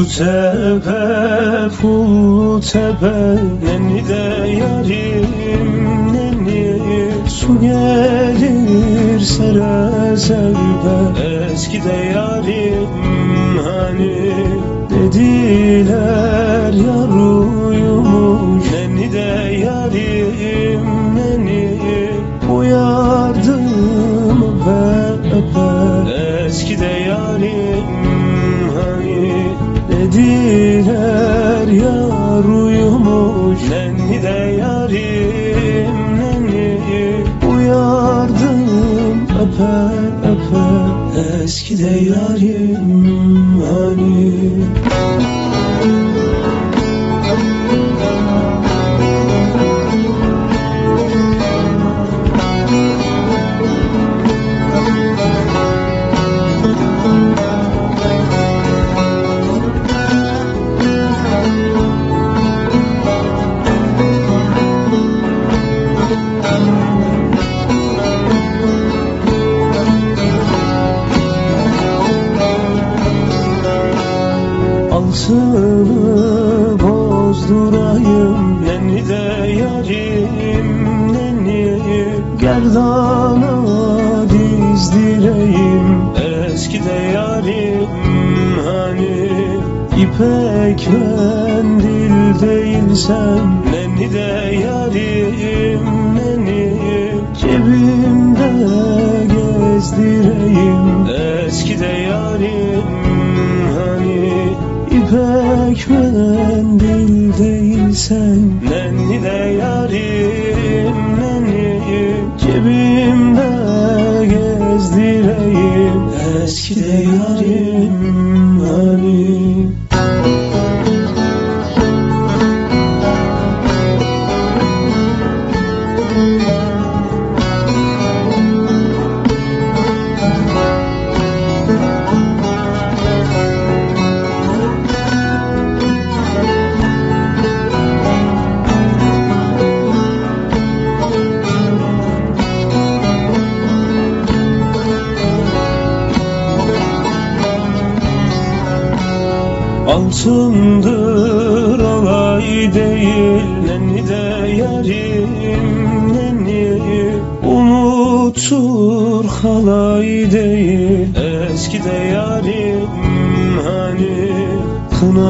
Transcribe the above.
Şu tepe bu tepe Nenni de yarim nenni Su gelir sere serpe Eskide yarim hani Dediler Dediler yar uyumuş. Nenni de yarim nenni. Uyardım öpe öpe. Eskide yarim hani Altını bozdurayım Nenni de yarim nenni Gerdana dizdireyim Eskide yarim hani İpek mendil değilsen Nenni de yarim nenni Cebimde gezdireyim. Eskide yarim hani İpek mendil değilsen Nenni de yarim nenni Cebimde gezdireyim. Eskide yarim hani Altındır olay değil Nenni de yarim nenni Unutur halay değil Eskide yarim hani? Kına